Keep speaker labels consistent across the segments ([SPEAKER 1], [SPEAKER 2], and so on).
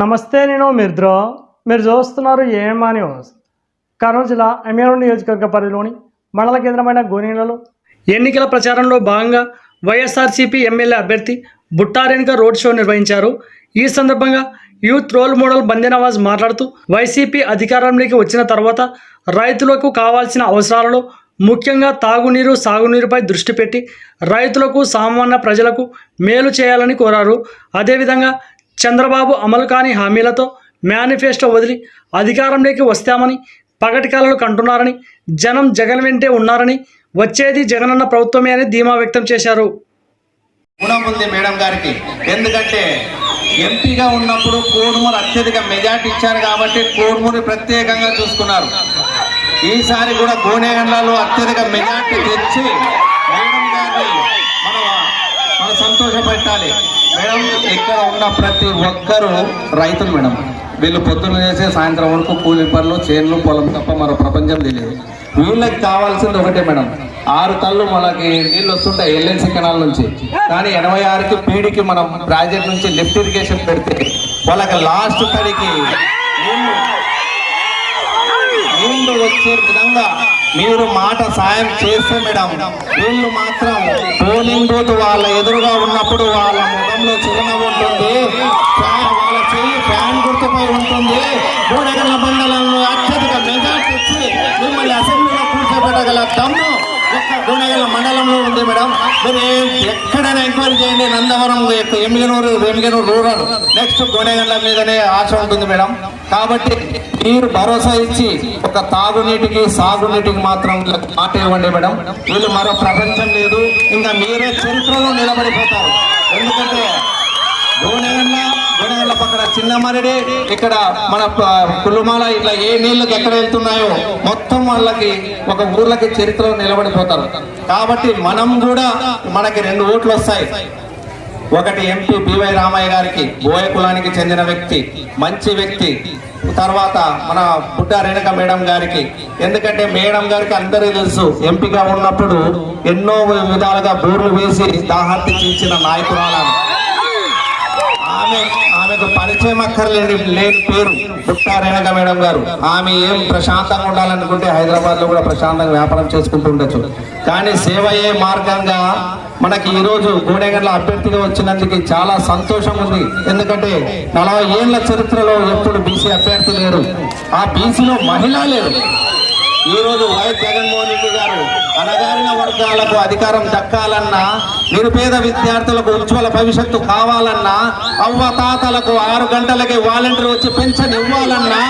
[SPEAKER 1] నమస్తే నేను మిర్ద్రో. మీరు చూస్తున్నారు ఏమా న్యూస్. కర్నూలు జిల్లా ఎమ్మెల్యే నియోజకవర్గ పరిధిలోని మండల కేంద్రమైన గోనీలలో. ఎన్నికల ప్రచారంలో భాగంగా వైఎస్ఆర్సీపీ ఎమ్మెల్యే అభ్యర్థి బుట్టారేణిక రోడ్ షో నిర్వహించారు. ఈ సందర్భంగా యూత్ రోల్ మోడల్ బందెనవాజ్ మాట్లాడుతూ వైసీపీ అధికారంలోకి వచ్చిన తర్వాత రైతులకు కావాల్సిన అవసరాలలో ముఖ్యంగా తాగునీరు సాగునీరుపై దృష్టి పెట్టి రైతులకు సామాన్య ప్రజలకు మేలు చేయాలని కోరారు. అదేవిధంగా చంద్రబాబు అమలు కాని హామీలతో మేనిఫెస్టో వదిలి అధికారంలోకి వస్తామని పగటి కలలు కంటున్నారని జనం జగన్ వెంటే ఉన్నారని వచ్చేది జగనన్న ప్రభుత్వమే అని ధీమా వ్యక్తం చేశారు.
[SPEAKER 2] గుణం ఉంది మేడం గారికి. ఎందుకంటే ఎంపీగా ఉన్నప్పుడు కోడుమూరు అత్యధిక మెజార్టీ ఇచ్చారు కాబట్టి కోడుమూరి ప్రత్యేకంగా చూసుకున్నారు. ఈసారి కూడా గోనెగండ్లలో అత్యధిక మెజార్టీ తెచ్చి మేడం గారిని మనం మనం సంతోషపెట్టాలి మేడం ఇక్కడ ఉన్న ప్రతి ఒక్కరూ రైతులు మేడం. వీళ్ళు పొద్దున్న చేసే సాయంత్రం వరకు కూలి పనులు చేన్లు పొలం తప్ప మరో ప్రపంచం తెలియదు. వీళ్ళకి కావాల్సింది ఒకటే మేడం. ఆరు తల్లు మనకి నీళ్ళు వస్తుంటాయి ఎల్ఎన్సీ కెనాల్ నుంచి. కానీ ఎనభై ఆరుకి పీడికి మనం ప్రాజెక్ట్ నుంచి లిఫ్ట్ ఇరిగేషన్ పెడితే వాళ్ళకి లాస్ట్ తడికి నీళ్ళు నీళ్ళు వచ్చే విధంగా మీరు మాట సాయం చేస్తే మేడం వీళ్ళు మాత్రం పోలింగ్ బూత్ వాళ్ళ ఎదురుగా ఉన్నప్పుడు వాళ్ళ గోడగల మండలంలో అత్యధిక మెజార్టీ ఇచ్చి మిమ్మల్ని అసెంబ్లీలో కూర్చోబెట్టగల దమ్ము ఒక్క గుణగల మండలంలో ఉంది మేడం. మీరు ఎక్కడైనా ఎంక్వైరీ చేయండి. నందవరం ఎమ్మిగనూరు ఎమ్మిగనూరు రూరల్ నెక్స్ట్ గుణగండ్ల మీదనే ఆశ ఉంటుంది మేడం. కాబట్టి మీరు భరోసా ఇచ్చి ఒక తాగునీటికి సాగునీటికి మాత్రం మాట ఇవ్వండి మేడం. వీళ్ళు మరో ప్రపంచం లేదు. ఇంకా మీరే చరిత్రలో నిలబడిపోతారు. ఎందుకంటే గోనెగండ్ల గోనెగండ్ల ఇక్కడ మన కులుమాల ఇట్లా ఏ నీళ్ళకి ఎక్కడ వెళ్తున్నాయో మొత్తం వాళ్ళకి ఒక ఊర్లకి చరిత్రలో నిలబడిపోతారు. కాబట్టి మనం కూడా మనకి రెండు ఓట్లు వస్తాయి. ఒకటి ఎంపీ బివై రామయ్య గారికి బోయ కులానికి చెందిన వ్యక్తి మంచి వ్యక్తి. తర్వాత మన పుట్ట రేణుక మేడం గారికి. ఎందుకంటే మేడం గారికి అందరికీ తెలుసు ఎంపీగా ఉన్నప్పుడు ఎన్నో విధాలుగా బోర్లు వేసి దాహార్తి తీర్చిన నాయకురాలను ఆమె ఆమెకు పరిచయం అక్కర్లేని లేని పేరు పుట్టారేనక మేడం గారు. ఆమె ఏం ప్రశాంతంగా ఉండాలనుకుంటే హైదరాబాద్లో కూడా ప్రశాంతంగా వ్యాపారం చేసుకుంటూ ఉండొచ్చు. కానీ సేవయే మార్గంగా మనకి ఈ రోజు అభ్యర్థిగా వచ్చినందుకు చాలా సంతోషం ఉంది. ఎందుకంటే నలభై ఏళ్ళ చరిత్రలో ఎప్పుడు బీసీ అభ్యర్థి లేరు. ఆ బీసీలో మహిళ లేరు. ఈరోజు వైఎస్ జగన్మోహన్ రెడ్డి గారు అణగారిన వర్గాలకు అధికారం దక్కాలన్నా నిరుపేద విద్యార్థులకు ఉజ్వల భవిష్యత్తు కావాలన్నా అవ్వ తాతలకు ఆరు గంటలకి వాలంటీర్ వచ్చి పెన్షన్ ఇవ్వాలన్నా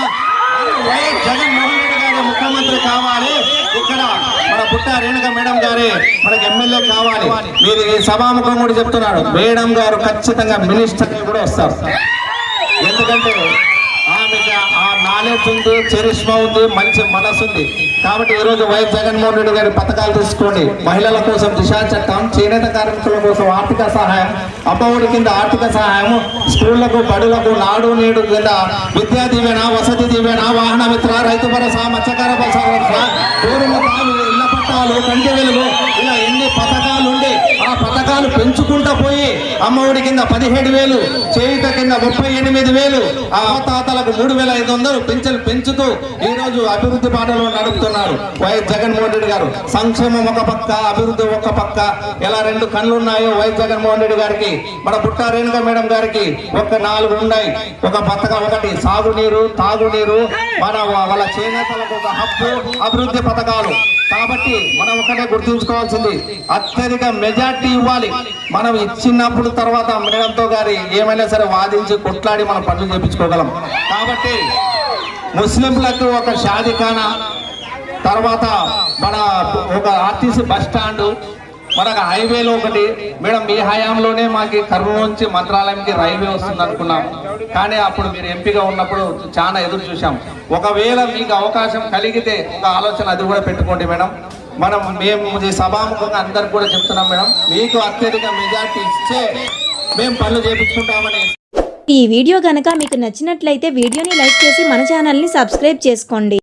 [SPEAKER 2] వైఎస్ జగన్మోహన్ రెడ్డి గారు ముఖ్యమంత్రి కావాలి. ఇక్కడ మన పుట్ట రేణుక మేడం గారే మనకి ఎమ్మెల్యే కావాలి. మీరు ఈ సభాముఖం కూడా చెప్తున్నాడు మేడం గారు ఖచ్చితంగా మినిస్టర్ కూడా వస్తారు. ఎందుకంటే ఆమెకి ఆ నాలెడ్జ్ ఉంది చరిష్మా ఉంది మంచి మనసు ఉంది. కాబట్టి ఈ రోజు వైఎస్ జగన్మోహన్ రెడ్డి గారి పథకాలు తీసుకోండి. మహిళల కోసం దిశా చట్టం చేనేత కార్మికుల కోసం ఆర్థిక సహాయం అమ్మఒడి కింద ఆర్థిక సహాయం స్కూళ్ళకు బడులకు నాడు నేడు కింద విద్యా దీవెన వసతి దీవెన వాహన మిత్ర రైతు భరోసా మత్స్యకార భరోసా ఇళ్ళ పట్టాలు కంటి వెలుగు ఇలా ఎన్ని పథకాలు ఉండి ఆ పథకాలు పెంచుకుంటా పోయి అమ్మఒడి కింద పదిహేడు వేలు చేయుత కింద ముప్పై ఎనిమిది వేలు ఆ తాతలకు మూడు వేల ఐదు వందలు పెంచలు పెంచుతూ ఈ రోజు అభివృద్ధి బాటలో నడుపుతున్నారు. వైఎస్ జగన్మోహన్ రెడ్డి గారు సంక్షేమం ఒక పక్క అభివృద్ధి ఒక పక్క ఎలా రెండు కళ్ళు ఉన్నాయో వైఎస్ జగన్మోహన్ రెడ్డి గారికి మన పుట్ట రేణుక మేడం గారికి ఒక నాలుగు ఉన్నాయి. ఒక పథకం ఒకటి సాగునీరు తాగునీరు మన వాళ్ళ చేనేతలకు ఒక హక్కు అభివృద్ధి పథకాలు. కాబట్టి మనం ఒకటే గుర్తుంచుకోవాల్సింది అత్యధిక మెజార్టీ ఇవ్వాలి. మనం ఇచ్చినప్పుడు తర్వాత మేడంతో గారి ఏమైనా సరే వాదించి కొట్లాడి మనం పనులు చేయించుకోగలం కాబట్టి ముస్లింలకు ఒక షాదిఖానా తర్వాత మన ఒక ఆర్టీసీ బస్ స్టాండ్ మనకు హైవేలో ఒకటి. మేడం మీ హయాంలోనే మాకు కర్నూలు నుంచి మంత్రాలయంకి రైల్వే వస్తుంది అనుకున్నాం. కానీ అప్పుడు మీరు ఎంపీగా ఉన్నప్పుడు చాలా ఎదురు చూసాం ఒకవేళ మీకు అవకాశం కలిగితే ఒక ఆలోచన అది కూడా పెట్టుకోండి మేడం. మనం మేము సభాముఖంగా అందరు కూడా చెప్తున్నాం మేడం. మీకు అత్యధిక మెజార్టీ ఇచ్చే మేము పనులు చేపించుకుంటామని.
[SPEAKER 3] ఈ వీడియో కనుక మీకు నచ్చినట్లయితే వీడియోని లైక్ చేసి మన ఛానల్ని సబ్స్క్రైబ్ చేసుకోండి.